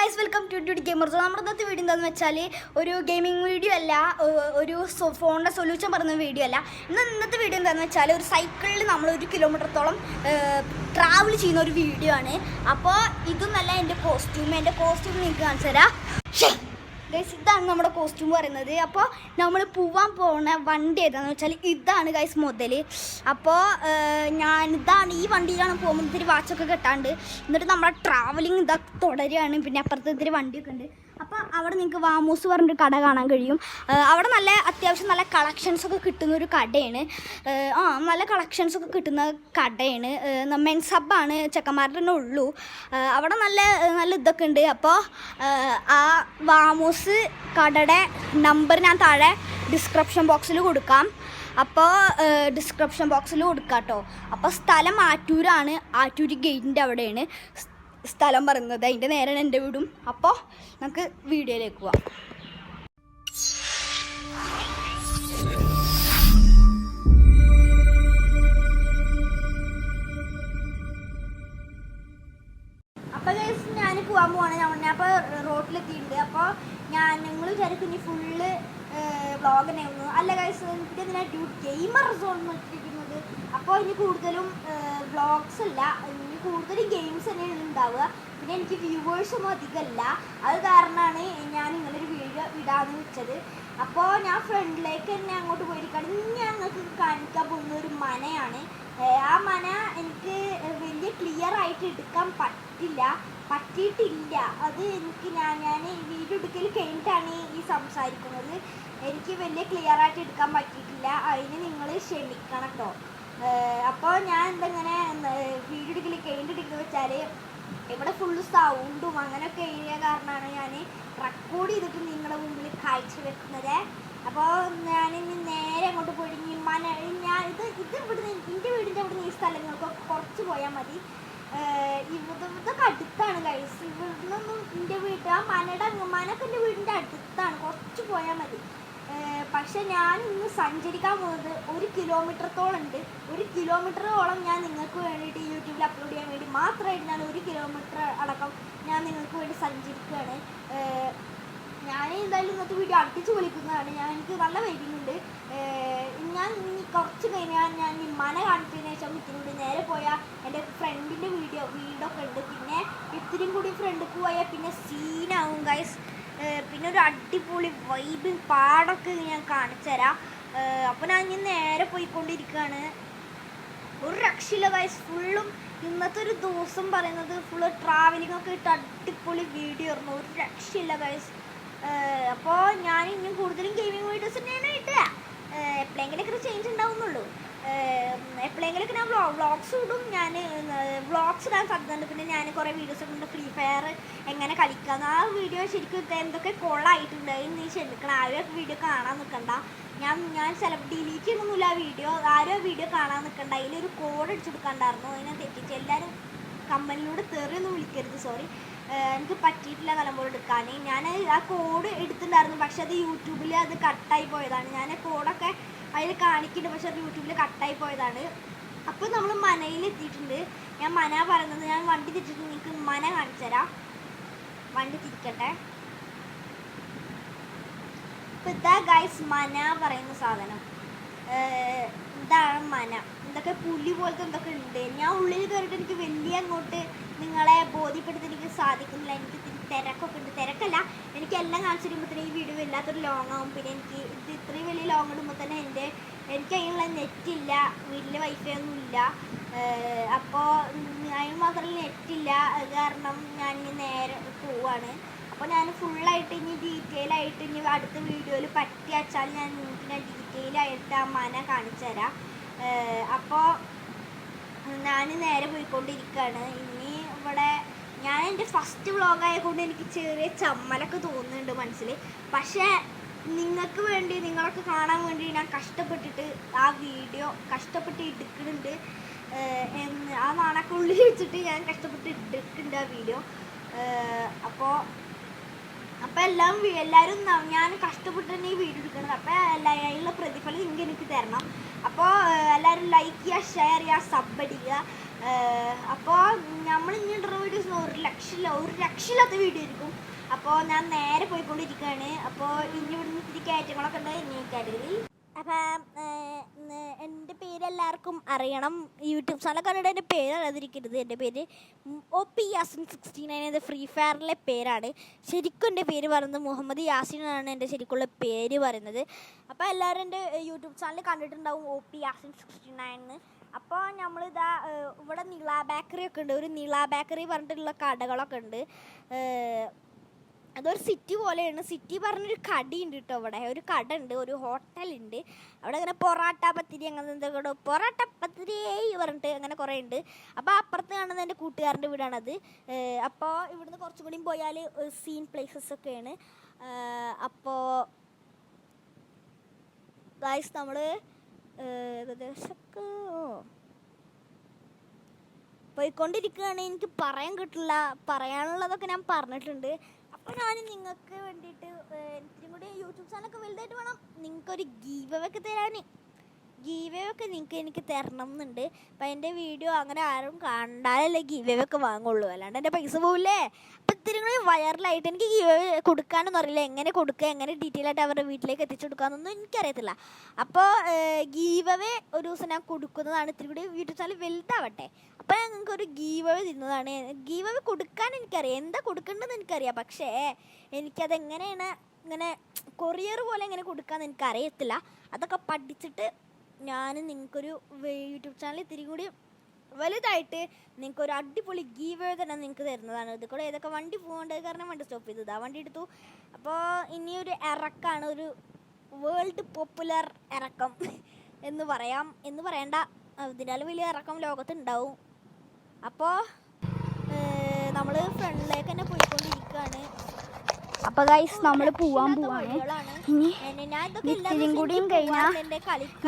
Guys welcome to duty gamers നമ്മുടെ ഇന്നത്തെ video എന്താണെന്ന് വെച്ചാൽ ഒരു ഗെയിമിംഗ് വീഡിയോ അല്ല ഒരു ഫോണിന്റെ സൊല്യൂഷൻ പറയുന്ന വീഡിയോ അല്ല. ഇന്ന് ഇന്നത്തെ വീഡിയോ എന്താണെന്ന് വെച്ചാൽ ഒരു സൈക്കിളിൽ നമ്മൾ ഒരു കിലോമീറ്ററത്തോളം ട്രാവൽ ചെയ്യുന്ന ഒരു വീഡിയോ ആണ്. അപ്പോൾ ഇതൊന്നല്ല എന്റെ കോസ്റ്റ്യൂം എന്റെ കോസ്റ്റ്യൂം നിങ്ങൾക്ക് കാണിച്ചു തരാം ഗൈസ് ഇതാണ് നമ്മുടെ കോസ്റ്റ്യൂം പറയുന്നത്. അപ്പോൾ നമ്മൾ പോവാൻ പോകുന്ന വണ്ടി ഏതാണെന്ന് വെച്ചാൽ ഇതാണ് ഗൈസ് മുതൽ അപ്പോൾ ഞാൻ ഇതാണ് ഈ വണ്ടിയിലാണ് പോകുമ്പോൾ ഇത്തിരി വാച്ചൊക്കെ കെട്ടാണ്ട്. എന്നിട്ട് നമ്മുടെ ട്രാവലിംഗ് ഇതൊക്കെ തുടരുകയാണ് പിന്നെ അപ്പുറത്ത് ഇത്തിരി വണ്ടിയൊക്കെ ഉണ്ട്. അവിടെ നിങ്ങൾക്ക് വാമൂസ് പറഞ്ഞൊരു കട കാണാൻ കഴിയും. അവിടെ നല്ല അത്യാവശ്യം നല്ല കളക്ഷൻസ് ഒക്കെ കിട്ടുന്ന ഒരു കടയാണ്. ആ, നല്ല കളക്ഷൻസ് ഒക്കെ കിട്ടുന്ന കടയാണ്. മെൻസ് ഹബ്ബാണ് ചെക്കന്മാരുടെ തന്നെ ഉള്ളൂ. അവിടെ നല്ല നല്ല ഇതൊക്കെ ഉണ്ട്. അപ്പോൾ ആ വാമൂസ് കടയുടെ നമ്പർ ഞാൻ താഴെ ഡിസ്ക്രിപ്ഷൻ ബോക്സിൽ കൊടുക്കാം. അപ്പോൾ ഡിസ്ക്രിപ്ഷൻ ബോക്സിൽ കൊടുക്കാം കേട്ടോ അപ്പോൾ സ്ഥലം ആറ്റൂരാണ്. ആറ്റൂര് ഗേറ്റിന്റെ അവിടെയാണ്. സ്ഥലം പറയുന്നത്. അതിന്റെ നേരെയാണ് എന്റെ വീടും. അപ്പോൾ നമുക്ക് വീഡിയോയിലേക്ക് പോവാം. അപ്പോൾ ഞാൻ പോവാണ്. ഞാൻ അപ്പോൾ ഞാൻ നിങ്ങൾ വിചാരിക്കും ഇനി ഫുള്ള് വ്ളോഗ് തന്നെയായിരുന്നു അല്ല ഗൈസ് എനിക്ക് ഇതിനെ ഗെയിമർ സോൺ വെച്ചിരിക്കുന്നത് അപ്പോൾ ഇനി കൂടുതലും വ്ളോഗ്സ് അല്ല ഇനി കൂടുതലും ഗെയിംസ് തന്നെയാണ് ഉണ്ടാവുക. പിന്നെ എനിക്ക് വ്യൂവേഴ്സും അധികമല്ല. അത് കാരണമാണ് ഞാൻ ഇങ്ങനൊരു വീഡിയോ വിടാന്ന് വെച്ചത്. അപ്പോൾ ഞാൻ ഫ്രണ്ടിലേക്ക് തന്നെ അങ്ങോട്ട് പോയിരിക്കുകയാണ് ഇനി ഞാൻ നിങ്ങൾക്ക് കാണിക്കാൻ പോകുന്ന ഒരു മനയാണ്. ആ മന എനിക്ക് വലിയ ക്ലിയർ ആയിട്ട് എടുക്കാൻ പറ്റില്ല. പറ്റിയിട്ടില്ല. അത് എനിക്ക് ഞാൻ ഞാൻ വീഡിയോ എടുക്കൽ കഴിഞ്ഞിട്ടാണ് ഈ സംസാരിക്കുന്നത്. എനിക്ക് വലിയ ക്ലിയർ ആയിട്ട് എടുക്കാൻ പറ്റിയിട്ടില്ല. അതിന് നിങ്ങൾ ക്ഷമിക്കണം കേട്ടോ അപ്പോൾ ഞാൻ എന്തെങ്ങനെ വീഡിയോ എടുക്കൽ കഴിഞ്ഞിട്ടെടുക്കുന്നത് വെച്ചാൽ ഇവിടെ ഫുൾ സൗണ്ടും അങ്ങനെയൊക്കെ ഏരിയ കാരണമാണ് ഞാൻ റെക്കോർഡ് ചെയ്തിട്ട് നിങ്ങളുടെ മുമ്പിൽ കാഴ്ച വെക്കുന്നത്. അപ്പോൾ ഞാൻ ഇനി നേരെ അങ്ങോട്ട് ഇനി മന ഞാൻ ഇത് ഇത് ഇവിടുന്ന് എന്റെ വീടിന്റെ അവിടുന്ന് ഈ സ്ഥലങ്ങൾക്കൊക്കെ കുറച്ച് പോയാൽ മതി. ഇവിടെ ഇത് ഇതൊക്കെ അടുത്താണ് കൈസ് ഇവിടുന്നൊന്നും എന്റെ വീട്ടിൽ ആ മനയുടെ മനൊക്കെ എന്റെ വീടിന്റെ അടുത്താണ്. കുറച്ച് പോയാൽ മതി. പക്ഷെ ഞാൻ ഇന്ന് സഞ്ചരിക്കാൻ പോകുന്നത് ഒരു കിലോമീറ്ററത്തോളം ഉണ്ട്. ഒരു കിലോമീറ്ററോളം ഞാൻ നിങ്ങൾക്ക് വേണ്ടിയിട്ട് യൂട്യൂബിൽ അപ്ലോഡ് ചെയ്യാൻ വേണ്ടി മാത്രമായിട്ട് ഞാൻ ഒരു കിലോമീറ്റർ അടക്കം ഞാൻ നിങ്ങൾക്ക് വേണ്ടി സഞ്ചരിക്കുകയാണ്. ഞാൻ എന്തായാലും ഇന്നത്തെ വീഡിയോ അടിച്ചു വിളിക്കുന്നതാണ്. ഞാൻ എനിക്ക് നല്ല വൈകുന്നുണ്ട് ഞാൻ ഇനി കുറച്ച് കഴിഞ്ഞാൽ ഞാൻ മന കാണിച്ചതിന് ശേഷം ഇതിലൂടെ നേരെ പോയാൽ എന്റെ ഫ്രണ്ടിന്റെ വീഡിയോ വീടൊക്കെ ഉണ്ട്. പിന്നെ ഇത്തിരിയും കൂടി ഫ്രണ്ട് പോയാൽ പിന്നെ സീനാവും ഗൈസ് പിന്നെ ഒരു അടിപൊളി വൈബ് പാടൊക്കെ ഞാൻ കാണിച്ചു തരാം ഞാൻ ഇനി നേരെ പോയിക്കൊണ്ടിരിക്കുകയാണ്. ഒരു രക്ഷയില്ല വയസ്സ് ഫുള്ളും ഇന്നത്തെ ഒരു ദിവസം പറയുന്നത് ഫുള്ള് ട്രാവലിംഗ് ഒക്കെ ഇട്ട് അടിപൊളി വീഡിയോ ആയിരുന്നു. ഒരു രക്ഷയില്ല വയസ്സ് അപ്പോൾ ഞാൻ ഇനിയും കൂടുതലും ഗെയിമിംഗ് വീഡിയോസ് തന്നെയാണ് ഇട്ടുക എപ്പോഴെങ്കിലൊക്കെ ചേഞ്ച് ഉണ്ടാവുന്നുള്ളൂ. എപ്പോഴെങ്കിലൊക്കെ ഞാൻ വ്ളോ വ്ളോഗ്സ് ഇടും. ഞാൻ വ്ളോഗ്സ് ഇടാൻ സാധ്യതയുണ്ട് പിന്നെ ഞാൻ കുറേ വീഡിയോസ് ഉണ്ട് ഫ്രീ ഫയർ എങ്ങനെ കളിക്കാം. ആ വീഡിയോ ശരിക്കും എന്തൊക്കെ കൊള്ളായിട്ടുണ്ട് നീ ക്ഷമിക്കണം. ആരും വീഡിയോ കാണാൻ നിൽക്കണ്ട ഞാൻ ഞാൻ ചില ഡിലീറ്റ് ചെയ്യണമെന്നില്ല ആ വീഡിയോ ആരും വീഡിയോ കാണാൻ നിൽക്കണ്ട അതിലൊരു കോഡ് അടിച്ചു കൊടുക്കണ്ടായിരുന്നു. അതിനെ തെറ്റിച്ച് എല്ലാവരും കമ്പനിയിലൂടെ തെറിയൊന്നും വിളിക്കരുത്. സോറി എനിക്ക് പറ്റിയിട്ടില്ല കലമ്പോൾ എടുക്കാൻ ഞാൻ ആ കോഡ് എടുത്തിട്ടുണ്ടായിരുന്നു. പക്ഷെ അത് യൂട്യൂബിൽ അത് കട്ടായി പോയതാണ്. ഞാൻ കോഡൊക്കെ അതിൽ കാണിക്കുന്നുണ്ട് പക്ഷെ അത് യൂട്യൂബിൽ കട്ടായി പോയതാണ്. അപ്പോൾ നമ്മൾ മനയിൽ എത്തിയിട്ടുണ്ട്. ഞാൻ മന പറയുന്നത് ഞാൻ വണ്ടി തിരിച്ചിട്ട് നിങ്ങൾക്ക് മന കാണിച്ചു തരാം. വണ്ടി തിരിക്കട്ടെ. ഇപ്പം ഇതാ ഗൈസ് മന പറയുന്ന സാധനം. ഇതാണ് മന ഇതൊക്കെ പുലി പോലത്തെ എന്തൊക്കെ ഉണ്ട്? ഞാൻ ഉള്ളിൽ കയറിയിട്ട് എനിക്ക് വലിയ അങ്ങോട്ട് നിങ്ങളെ ബോധ്യപ്പെടുത്തി എനിക്ക് സാധിക്കുന്നില്ല. എനിക്ക് തിരക്കൊക്കെ ഉണ്ട്. തിരക്കല്ല എനിക്ക് എല്ലാം കാണിച്ചു തരുമ്പോൾ ഈ വീഡിയോ വല്ലാത്തൊരു ലോങ് ആവും. പിന്നെ എനിക്ക് ഇത് ഇത്രയും വലിയ ലോങ് ഇടുമ്പോൾ തന്നെ എന്റെ എനിക്ക് അതിനുള്ള നെറ്റില്ല വീട്ടിൽ വൈഫൈ ഒന്നും ഇല്ല. അപ്പോൾ അതിന് മാത്രമല്ല നെറ്റില്ല കാരണം ഞാൻ നേരെ പോവാണ്. അപ്പോൾ ഞാൻ ഫുള്ളായിട്ട് ഇനി ഡീറ്റെയിൽ ആയിട്ട് ഇനി അടുത്ത വീഡിയോയിൽ പറ്റി വെച്ചാൽ ഞാൻ നിങ്ങൾക്ക് ഞാൻ ഡീറ്റെയിൽ ആയിട്ട് ആ മന കാണിച്ചു തരാം. അപ്പോൾ ഞാൻ നേരെ പോയിക്കൊണ്ടിരിക്കുകയാണ് ഇനി ഇവിടെ ഞാൻ എന്റെ ഫസ്റ്റ് വ്ളോഗ് ആയതുകൊണ്ട് എനിക്ക് ചെറിയ ചമ്മലൊക്കെ തോന്നുന്നുണ്ട് മനസ്സിൽ പക്ഷേ നിങ്ങൾക്ക് വേണ്ടി നിങ്ങളൊക്കെ കാണാൻ വേണ്ടി ഞാൻ കഷ്ടപ്പെട്ടിട്ട് ആ വീഡിയോ കഷ്ടപ്പെട്ട് എടുക്കുന്നുണ്ട്. ആ നാണക്കുള്ളിൽ വെച്ചിട്ട് ഞാൻ കഷ്ടപ്പെട്ട് എടുക്കുന്നുണ്ട് ആ വീഡിയോ അപ്പോൾ അപ്പോൾ എല്ലാം എല്ലാവരും ഞാൻ കഷ്ടപ്പെട്ട് തന്നെ ഈ വീഡിയോ എടുക്കുന്നത്. അപ്പോൾ എല്ലാ അതിനുള്ള പ്രതിഫലം നിങ്ങൾക്ക് എനിക്ക് തരണം. അപ്പോൾ എല്ലാവരും ലൈക്ക് ചെയ്യുക ഷെയർ ചെയ്യുക സബ് അടിക്കുക. അപ്പോൾ നമ്മൾ ഇനി വീഡിയോസ് ഒരു ലക്ഷമില്ല ഒരു ലക്ഷമില്ലാത്ത വീഡിയോ ആയിരിക്കും. അപ്പോൾ ഞാൻ നേരെ പോയിക്കൊണ്ടിരിക്കുകയാണ്. അപ്പോൾ ഇനി ഇവിടുന്ന് ഇത്തിരി കയറ്റങ്ങളൊക്കെ ഉണ്ട്. ഇനി കാറ്റഗറി അപ്പം എന്റെ പേര് എല്ലാവർക്കും അറിയണം. യൂട്യൂബ് ചാനൽ കണ്ടിട്ട് എന്റെ പേര് അറിയാതിരിക്കരുത്. എന്റെ പേര് O P Yasin sixty nine എന്ന ഫ്രീ ഫയറിലെ പേരാണ്. ശരിക്കും എന്റെ പേര് പറയുന്നത് മുഹമ്മദ് യാസിൻ എന്നാണ് എന്റെ ശരിക്കുള്ള പേര് പറയുന്നത്. അപ്പോൾ എല്ലാവരും എന്റെ യൂട്യൂബ് ചാനൽ കണ്ടിട്ടുണ്ടാവും O P Yasin sixty nine എന്ന്. അപ്പോൾ നമ്മളിതാ ഇവിടെ നിള ബേക്കറി ഒക്കെ ഉണ്ട്. ഒരു നിള ബേക്കറി പറഞ്ഞിട്ടുള്ള കടകളൊക്കെ ഉണ്ട്. അതൊരു സിറ്റി പോലെയാണ്. സിറ്റി പറഞ്ഞൊരു കടയുണ്ട് കേട്ടോ അവിടെ ഒരു കട ഉണ്ട് ഒരു ഹോട്ടലുണ്ട്. അവിടെ ഇങ്ങനെ പൊറാട്ട പത്തിരി അങ്ങനെ എന്തൊക്കെ പൊറാട്ട പത്തിരി പറഞ്ഞിട്ട് അങ്ങനെ കുറേ ഉണ്ട്. അപ്പോൾ അപ്പുറത്ത് കാണുന്നത് എന്റെ കൂട്ടുകാരന്റെ വീടാണത്. അപ്പോൾ ഇവിടുന്ന് കുറച്ചും കൂടിയും പോയാൽ സീൻ പ്ലേസസ് ഒക്കെയാണ്. അപ്പോൾ ഗായ്സ് നമ്മൾ ഏകദേശമൊക്കെ പോയിക്കൊണ്ടിരിക്കുകയാണ്. എനിക്ക് പറയാൻ കിട്ടില്ല. പറയാനുള്ളതൊക്കെ ഞാൻ പറഞ്ഞിട്ടുണ്ട്. അപ്പോൾ ഞാൻ നിങ്ങൾക്ക് വേണ്ടിയിട്ട് ഇത്തിരി കൂടി യൂട്യൂബ് ചാനലൊക്കെ വലുതായിട്ട് വേണം. നിങ്ങൾക്കൊരു ഗീവ് ഒക്കെ തരാൻ ഗീവ് ഒക്കെ നിങ്ങൾക്ക് എനിക്ക് തരണം എന്നുണ്ട് അപ്പം എന്റെ വീഡിയോ അങ്ങനെ ആരും കണ്ടാലല്ലേ ഗീവേ ഒക്കെ വാങ്ങുള്ളൂ. അല്ലാണ്ട് എന്റെ പൈസ പോവില്ലേ? അപ്പം ഇത്തിരി കൂടി വൈറലായിട്ട് എനിക്ക് ഗീവേ കൊടുക്കാനൊന്നും അറിയില്ല. എങ്ങനെ കൊടുക്കുക എങ്ങനെ ഡീറ്റെയിൽ ആയിട്ട് അവരുടെ വീട്ടിലേക്ക് എത്തിച്ചു കൊടുക്കാമെന്നൊന്നും എനിക്കറിയത്തില്ല. അപ്പോൾ ഗീവവേ ഒരു ദിവസം ഞാൻ കൊടുക്കുന്നതാണ് ഇത്തിരി കൂടി യൂട്യൂബ് ചാനൽ വലുതാവട്ടെ. അപ്പോൾ ഞാൻ നിങ്ങൾക്ക് ഒരു ഗീവവേ തരുന്നതാണ്. ഗീവവേ കൊടുക്കാൻ എനിക്കറിയാം. എന്താ കൊടുക്കേണ്ടതെന്ന് എനിക്കറിയാം. പക്ഷേ എനിക്കത് എങ്ങനെയാണ് ഇങ്ങനെ കൊറിയർ പോലെ എങ്ങനെ കൊടുക്കാമെന്ന് എനിക്കറിയത്തില്ല. അതൊക്കെ പഠിച്ചിട്ട് ഞാൻ നിങ്ങൾക്കൊരു യൂട്യൂബ് ചാനൽ ഇത്തിരി കൂടി വലുതായിട്ട് നിങ്ങൾക്ക് ഒരു അടിപൊളി ഗീവ് തന്നെ നിങ്ങൾക്ക് തരുന്നതാണ്. ഇത് കൂടെ ഏതൊക്കെ വണ്ടി പോകേണ്ടത് കാരണം വണ്ടി സ്റ്റോപ്പ് ചെയ്തത് ആ വണ്ടി എടുത്തു. അപ്പോൾ ഇനിയൊരു ഇറക്കാണ് ഒരു വേൾഡ് പോപ്പുലർ ഇറക്കം എന്ന് പറയാം. എന്ന് പറയണ്ട. ഇതിനാൽ വലിയ ഇറക്കം ലോകത്തുണ്ടാവും. അപ്പോൾ നമ്മൾ ഫ്രണ്ടിലേക്ക് തന്നെ പോയിക്കൊണ്ടിരിക്കുകയാണ് അപ്പൊ ഗൈസ് നമ്മൾ പോവാൻ പോവാണ്. ഇനി ഇത്തിരിയും കൂടിയും കഴിഞ്ഞാ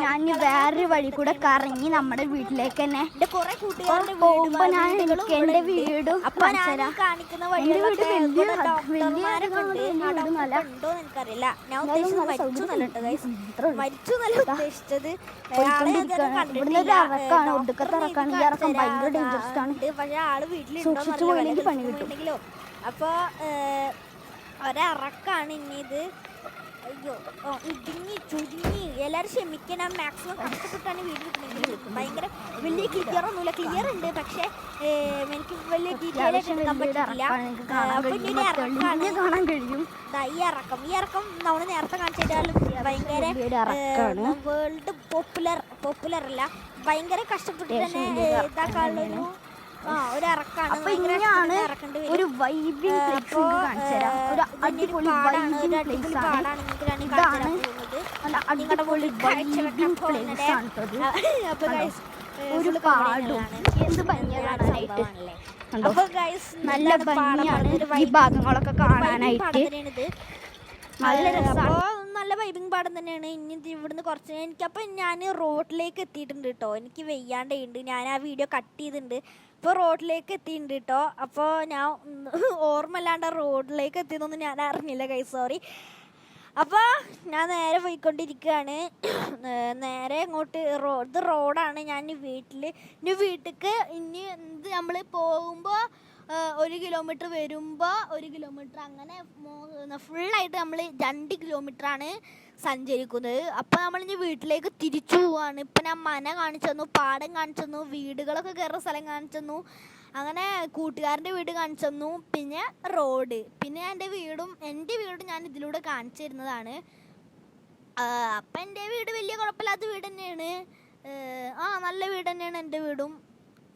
ഞാൻ വേറൊരു വഴി കൂടെ കറങ്ങി നമ്മുടെ വീട്ടിലേക്ക് തന്നെ പോകുമ്പോ ഞാൻ എനിക്ക് എന്റെ വീടും എന്റെ വീട് വലിയ വലിയ എനിക്കറിയില്ല. ഞാൻ ഉദ്ദേശിച്ചത്. ഇവിടുന്ന് ഒരു ഇറക്കാണ്, ഒടുക്കത്തെ ഇറക്കാണ്. ഈ ഇറക്കം ഭയങ്കര ഡേഞ്ചറസ് ആണ്. സൂക്ഷിച്ചു പോയില്ലെങ്കിൽ പണി കിട്ടും. അപ്പോൾ ഒരിറക്കാണ് ഇനി ഇത് അയ്യോ ഇടുങ്ങി ചുരുങ്ങി. എല്ലാവരും ക്ഷമിക്കണം. മാക്സിമം കഷ്ടപ്പെട്ടാണ് വീഡിയോ കിട്ടുന്നത് ഭയങ്കര വലിയ ക്ലിയർ ഒന്നുമില്ല. ക്ലിയർ ഉണ്ട്. പക്ഷേ എനിക്ക് വലിയ ഡീറ്റെയിൽ ആയിട്ട് എടുക്കാൻ പറ്റില്ല കാണാൻ അപ്പൊ കഴിയും. ഇനി ഇറക്കാണ് കാണാൻ കഴിയും. ദാ ഈ ഇറക്കം ഈ ഇറക്കം നമ്മൾ നേരത്തെ കാണിച്ചാലും ഭയങ്കര വേൾഡ് പോപ്പുലർ പോപ്പുലർ അല്ല. ഭയങ്കര കഷ്ടപ്പെട്ട് തന്നെ ഇതാക്കാനുള്ളൊരു അപ്പൊ ഇങ്ങനെയാണ്. ഒരു വൈബിങ് പ്ലേസ് അപ്പോ, കാണിച്ചു തരാം. ഒരു അടിപൊളി വൈബിങ് പ്ലേസ് ആണ്. ഇതാണ്. നല്ല അടിപൊളി വൈബിങ് പ്ലേസ് ആണ് ഒരു പാടും. എന്ത് നല്ല. ഭംഗിയാണ്. ഈ ഭാഗങ്ങളൊക്കെ കാണാനായിട്ട്. നല്ല. അപ്പോ നല്ല വൈബിങ് പാടം തന്നെയാണ്. ഇനി ഇവിടുന്ന് കുറച്ച് എനിക്കപ്പോൾ ഞാൻ റോഡിലേക്ക് എത്തിയിട്ടുണ്ട് കേട്ടോ എനിക്ക് വെയ്യാണ്ടുണ്ട് ഞാൻ ആ വീഡിയോ കട്ട് ചെയ്തിട്ടുണ്ട് ഇപ്പോൾ റോഡിലേക്ക് എത്തിയിട്ടുണ്ട് കേട്ടോ അപ്പോൾ ഞാൻ ഓർമ്മല്ലാണ്ട് റോഡിലേക്ക് എത്തിയതൊന്നും ഞാൻ അറിഞ്ഞില്ല കൈ സോറി അപ്പോൾ ഞാൻ നേരെ പോയിക്കൊണ്ടിരിക്കുകയാണ് നേരെ ഇങ്ങോട്ട് റോഡ് റോഡാണ് ഞാൻ വീട്ടിൽ ഇനി വീട്ടിലേക്ക് ഇനി നമ്മൾ പോകുമ്പോൾ ഒരു കിലോമീറ്റർ വരുമ്പോൾ ഒരു കിലോമീറ്റർ അങ്ങനെ ഫുള്ളായിട്ട് നമ്മൾ രണ്ട് കിലോമീറ്ററാണ് സഞ്ചരിക്കുന്നത്. അപ്പോൾ നമ്മൾ ഇനി വീട്ടിലേക്ക് തിരിച്ചു പോവാണ്. ഇപ്പം ഞാൻ മന കാണിച്ചു തന്നു പാടം കാണിച്ചു തന്നു വീടുകളൊക്കെ കയറുന്ന സ്ഥലം കാണിച്ചു തന്നു. അങ്ങനെ കൂട്ടുകാരന്റെ വീട് കാണിച്ചു തന്നു പിന്നെ റോഡ് പിന്നെ എന്റെ വീടും എന്റെ വീടും ഞാൻ ഇതിലൂടെ കാണിച്ചു തരുന്നതാണ്. അപ്പം എന്റെ വീട് വലിയ കുഴപ്പമില്ലാത്ത വീട് തന്നെയാണ്. ആ നല്ല വീട് തന്നെയാണ് എന്റെ വീടും.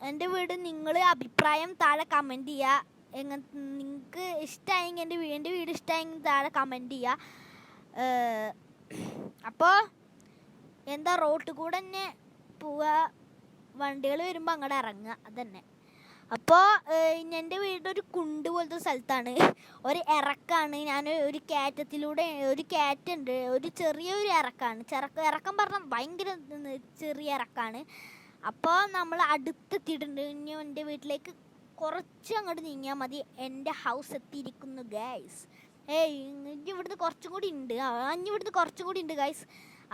എന്റെ വീട് നിങ്ങൾ അഭിപ്രായം താഴെ കമന്റ് ചെയ്യുക എങ്ങനെ നിങ്ങൾക്ക് ഇഷ്ടമായെങ്കിൽ എന്റെ എന്റെ വീട് ഇഷ്ടമായെങ്കിൽ താഴെ കമന്റ് ചെയ്യുക അപ്പോൾ എന്താ റോട്ടിൽ കൂടെ തന്നെ പോവുക വണ്ടികൾ വരുമ്പോൾ അങ്ങോട്ട് ഇറങ്ങുക അതന്നെ. അപ്പോൾ എന്റെ ഒരു കുണ്ട് പോലത്തെ സ്ഥലത്താണ്. ഒരു ഇറക്കാണ് ഞാൻ ഒരു കയറ്റത്തിലൂടെ ഒരു കയറ്റുണ്ട്. ഒരു ചെറിയൊരു ഇറക്കാണ് ചെറക്ക ഇറക്കം പറഞ്ഞാൽ ഭയങ്കര ചെറിയ ഇറക്കാണ് അപ്പോൾ നമ്മൾ അടുത്തെത്തിയിട്ടുണ്ട്. ഇനി എന്റെ വീട്ടിലേക്ക് കുറച്ച് അങ്ങോട്ട് നീങ്ങിയാൽ മതി. എന്റെ ഹൗസ് എത്തിയിരിക്കുന്നു ഗൈസ് ഏയ് ഇനി ഇവിടുന്ന് കുറച്ചും കൂടി ഉണ്ട്. ഇനി ഇവിടുന്ന് കുറച്ചും കൂടി ഉണ്ട് ഗൈസ്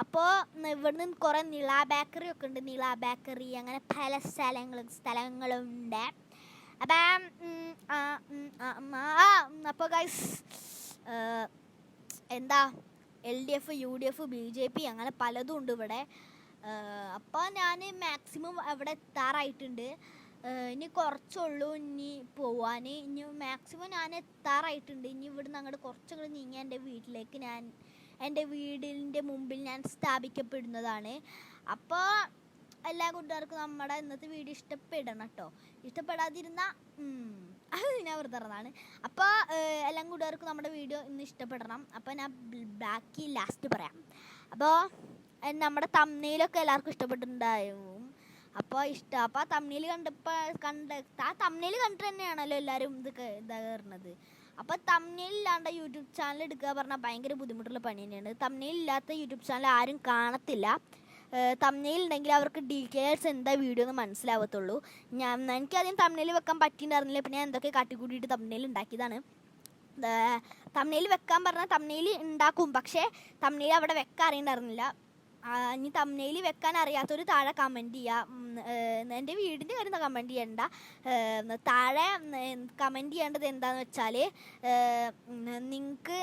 അപ്പോൾ ഇവിടുന്ന് കുറേ നിള ബേക്കറി ഒക്കെ ഉണ്ട്. നിള ബേക്കറി അങ്ങനെ പല സ്ഥലങ്ങളും സ്ഥലങ്ങളുണ്ട് അപ്പം അപ്പോൾ ഗൈസ് എന്താ L D F U D F B J P അങ്ങനെ പലതും ഉണ്ട് ഇവിടെ. അപ്പോൾ ഞാൻ മാക്സിമം അവിടെ എത്താറായിട്ടുണ്ട്. ഇനി കുറച്ചുള്ളൂ ഇനി പോവാൻ ഇനി മാക്സിമം ഞാൻ എത്താറായിട്ടുണ്ട്. ഇനി ഇവിടുന്ന് അങ്ങോട്ട് കുറച്ചുകൂടി നീങ്ങി എന്റെ വീട്ടിലേക്ക് ഞാൻ എന്റെ വീടിന്റെ മുമ്പിൽ ഞാൻ സ്ഥാപിക്കപ്പെടുന്നതാണ്. അപ്പോൾ എല്ലാ കൂട്ടുകാർക്കും നമ്മുടെ ഇന്നത്തെ വീഡിയോ ഇഷ്ടപ്പെടണം കേട്ടോ ഇഷ്ടപ്പെടാതിരുന്ന അത് ഞാൻ വെറുതെ അപ്പോൾ എല്ലാം കൂട്ടുകാർക്കും നമ്മുടെ വീഡിയോ ഇന്ന് ഇഷ്ടപ്പെടണം. അപ്പോൾ ഞാൻ ബാക്കി ലാസ്റ്റ് പറയാം. അപ്പോൾ നമ്മുടെ തമ്മിലൊക്കെ എല്ലാവർക്കും ഇഷ്ടപ്പെട്ടിട്ടുണ്ടാവും. അപ്പോൾ ഇഷ്ടം. അപ്പോൾ ആ തമ്മിൽ കണ്ടപ്പോൾ കണ്ട് ആ തമ്മിൽ കണ്ടിട്ട് തന്നെയാണല്ലോ എല്ലാവരും ഇത് ഇതാ കയറുന്നത് അപ്പോൾ തമ്മിൽ ഇല്ലാണ്ട് യൂട്യൂബ് ചാനൽ എടുക്കുക പറഞ്ഞാൽ ഭയങ്കര ബുദ്ധിമുട്ടുള്ള പണി തന്നെയാണ്. തമ്മിൽ ഇല്ലാത്ത യൂട്യൂബ് ചാനൽ ആരും കാണത്തില്ല. തമ്മിൽ ഉണ്ടെങ്കിൽ അവർക്ക് ഡീറ്റെയിൽസ് എന്താ വീഡിയോ എന്ന് മനസ്സിലാവത്തുള്ളൂ. ഞാൻ എനിക്കാദ്യം തമ്മിൽ വെക്കാൻ പറ്റിയിട്ടുണ്ടായിരുന്നില്ല. പിന്നെ എന്തൊക്കെ കാട്ടിക്കൂട്ടിയിട്ട് തമ്മിൽ ഉണ്ടാക്കിയതാണ് തമ്മിൽ വെക്കാൻ പറഞ്ഞാൽ തമ്മിൽ ഉണ്ടാക്കും പക്ഷേ തമ്മിൽ അവിടെ വെക്കാൻ അറിയണ്ടായിരുന്നില്ല. ഇനി തമ്മിൽ വെക്കാൻ അറിയാത്തൊരു താഴെ കമന്റ് ചെയ്യുക എന്റെ വീടിന്റെ കാര്യം കമന്റ് ചെയ്യണ്ട. താഴെ കമന്റ് ചെയ്യേണ്ടത് എന്താണെന്ന് വെച്ചാൽ നിങ്ങൾക്ക്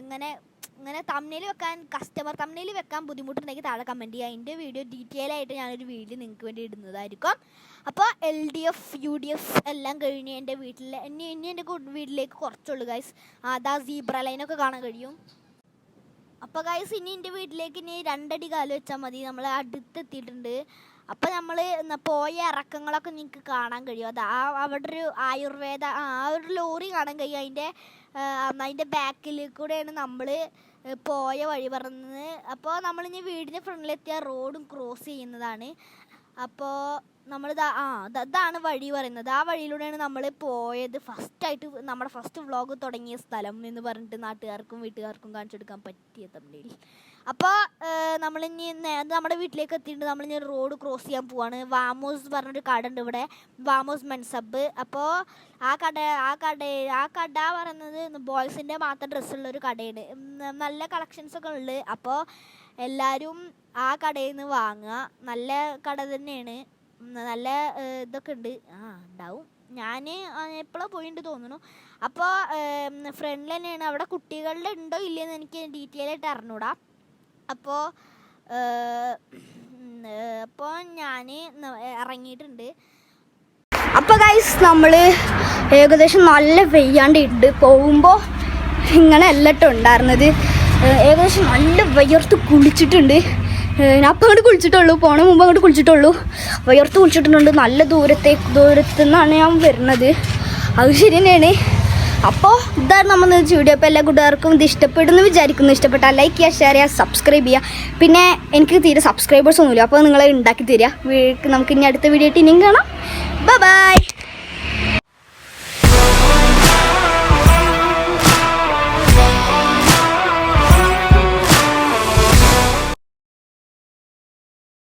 ഇങ്ങനെ ഇങ്ങനെ തമ്മിൽ വെക്കാൻ കസ്റ്റമർ തമ്മിൽ വെക്കാൻ ബുദ്ധിമുട്ടുണ്ടെങ്കിൽ താഴെ കമന്റ് ചെയ്യുക എന്റെ വീഡിയോ ഡീറ്റെയിൽ ആയിട്ട് ഞാനൊരു വീഡിയോ നിങ്ങൾക്ക് വേണ്ടി ഇടുന്നതായിരിക്കും. അപ്പോൾ L D F U D F എല്ലാം കഴിഞ്ഞ് എന്റെ വീട്ടിൽ ഇനി ഇനി എന്റെ വീട്ടിലേക്ക് കുറച്ചുള്ളൂ ഗൈസ് അതാ സീബ്ര ലൈനൊക്കെ കാണാൻ കഴിയും. അപ്പോൾ ഗൈസ് ഇനി എന്റെ വീട്ടിലേക്ക് ഇനി രണ്ടടി കാൽ വെച്ചാൽ മതി. നമ്മൾ അടുത്തെത്തിയിട്ടുണ്ട്. അപ്പോൾ നമ്മൾ പോയ ഇറക്കങ്ങളൊക്കെ നിങ്ങൾക്ക് കാണാൻ കഴിയും. അത് ആ അവിടെ ഒരു ആയുർവേദ ആ ഒരു ലോറി കാണാൻ കഴിയും. അതിന്റെ അതിന്റെ ബാക്കിൽ കൂടെയാണ് നമ്മൾ പോയ വഴി പറഞ്ഞത്. അപ്പോൾ നമ്മളിനി വീടിന്റെ ഫ്രണ്ടിലെത്തിയ റോഡും ക്രോസ് ചെയ്യുന്നതാണ്. അപ്പോൾ നമ്മൾ ദാ ആ അതാണ് വഴി പറയുന്നത്. ആ വഴിയിലൂടെയാണ് നമ്മൾ പോയത്. ഫസ്റ്റ് ആയിട്ട് നമ്മുടെ ഫസ്റ്റ് വ്ളോഗ് തുടങ്ങിയ സ്ഥലം എന്ന് പറഞ്ഞിട്ട് നാട്ടുകാർക്കും വീട്ടുകാർക്കും കാണിച്ചു കൊടുക്കാൻ പറ്റിയ തമ്മിൽ. അപ്പോൾ നമ്മളിനി നമ്മുടെ വീട്ടിലേക്ക് എത്തിയിട്ട് നമ്മളിനി റോഡ് ക്രോസ് ചെയ്യാൻ പോവാണ്. വാമോസ് പറഞ്ഞൊരു കട ഉണ്ട് ഇവിടെ. വാമോസ് മെൻസബ് അപ്പോൾ ആ കട ആ കട ആ കട പറയുന്നത് ബോയ്സിന്റെ മാത്രം ഡ്രസ്സുള്ള ഒരു കടയാണ് നല്ല കളക്ഷൻസ് ഒക്കെ ഉണ്ട്. അപ്പോൾ എല്ലാവരും ആ കടയിൽ നിന്ന് വാങ്ങുക. നല്ല കട തന്നെയാണ്. നല്ല ഇതൊക്കെ ഉണ്ട്. ആ ഉണ്ടാവും. ഞാൻ എപ്പോഴാണ് പോയിട്ടുണ്ട് തോന്നുന്നു അപ്പോൾ ഫ്രണ്ടിൽ തന്നെയാണ്. അവിടെ കുട്ടികളുടെ ഉണ്ടോ ഇല്ലയെന്ന് എനിക്ക് ഡീറ്റെയിൽ ആയിട്ട് അറിഞ്ഞൂടാ. അപ്പോൾ അപ്പോൾ ഞാൻ ഇറങ്ങിയിട്ടുണ്ട്. അപ്പോൾ ഗൈസ് നമ്മൾ ഏകദേശം നല്ല വെയ്യാണ്ടിട്ടുണ്ട് പോകുമ്പോൾ ഇങ്ങനെ എല്ലാം ഉണ്ടായിരുന്നത്. ഏകദേശം നല്ല വയർത്ത് കുളിച്ചിട്ടുണ്ട്. ഞാൻ അപ്പം അങ്ങോട്ട് കുളിച്ചിട്ടുള്ളൂ പോണ മുമ്പ് അങ്ങോട്ട് കുളിച്ചിട്ടുള്ളൂ വയർത്ത് കുളിച്ചിട്ടുണ്ട് നല്ല ദൂരത്തേക്ക് ദൂരത്തു നിന്നാണ് ഞാൻ വരുന്നത്. അത് ശരി തന്നെയാണ്. അപ്പോൾ ഇതാണ് നമ്മൾ വീഡിയോ അപ്പോൾ എല്ലാ കൂട്ടുകാർക്കും ഇത് ഇഷ്ടപ്പെടുന്നു വിചാരിക്കുന്നു. ഇഷ്ടപ്പെട്ടാൽ ലൈക്ക് ചെയ്യുക ഷെയർ ചെയ്യുക സബ്സ്ക്രൈബ് ചെയ്യുക. പിന്നെ എനിക്ക് തീരെ സബ്സ്ക്രൈബേഴ്സ് ഒന്നുമില്ല. അപ്പോൾ നിങ്ങളെ ഉണ്ടാക്കി തരിക. നമുക്ക് ഇനി അടുത്ത വീഡിയോ ആയിട്ട് ഇനിയും കാണാം.